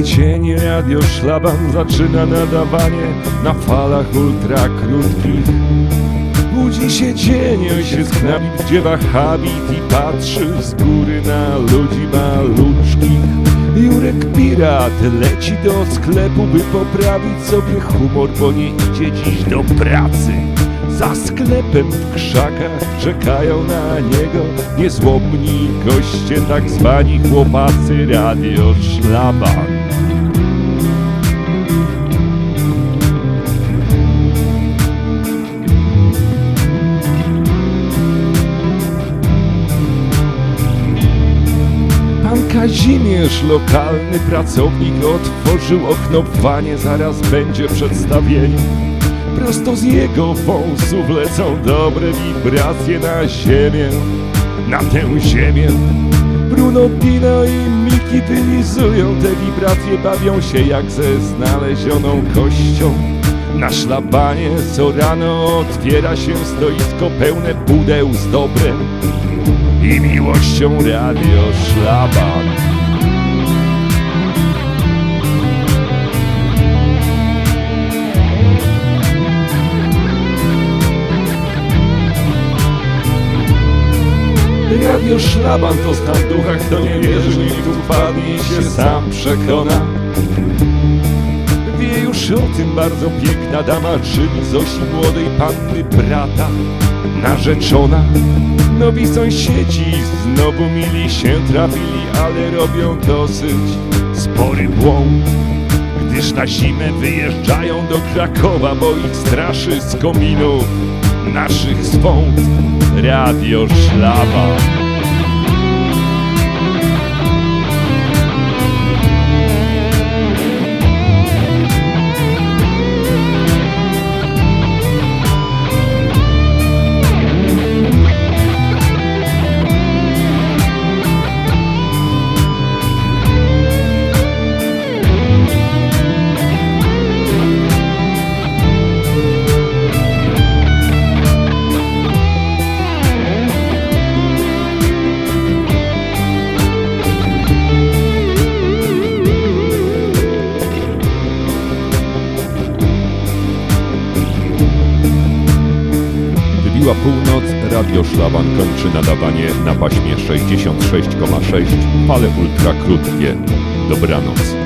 Radio Szlaban zaczyna nadawanie na falach ultra krótkich. Budzi się oj się sknabit, wdziewa habit i patrzy z góry na ludzi maluczkich. Jurek Pirat leci do sklepu, by poprawić sobie humor, bo nie idzie dziś do pracy. Za sklepem w krzakach czekają na niego niezłomni goście, tak zwani chłopacy Radio Szlaban. Kazimierz, lokalny pracownik, otworzył okno w wanie, zaraz będzie przedstawienie. Prosto z jego wąsów lecą dobre wibracje na ziemię, na tę ziemię. Bruno, Dino i Miki wylizują te wibracje, bawią się jak ze znalezioną kością. Na szlabanie co rano otwiera się stoisko pełne pudeł z dobrem i miłością Radio Szlaban. Radio Szlaban to stan ducha, kto nie wierzy, niech tu wpadnie się sam przekona. Wie już o tym bardzo piękna dama, czyli Zosi młodej panny brata, narzeczona. Nowi sąsiedzi znowu mili się trafili, ale robią dosyć spory błąd. Gdyż na zimę wyjeżdżają do Krakowa, bo ich straszy z kominów naszych swąd Radio Szlaba. Wybiła północ, Radio Szlaban kończy nadawanie na paśmie 66,6, fale ultra krótkie. Dobranoc.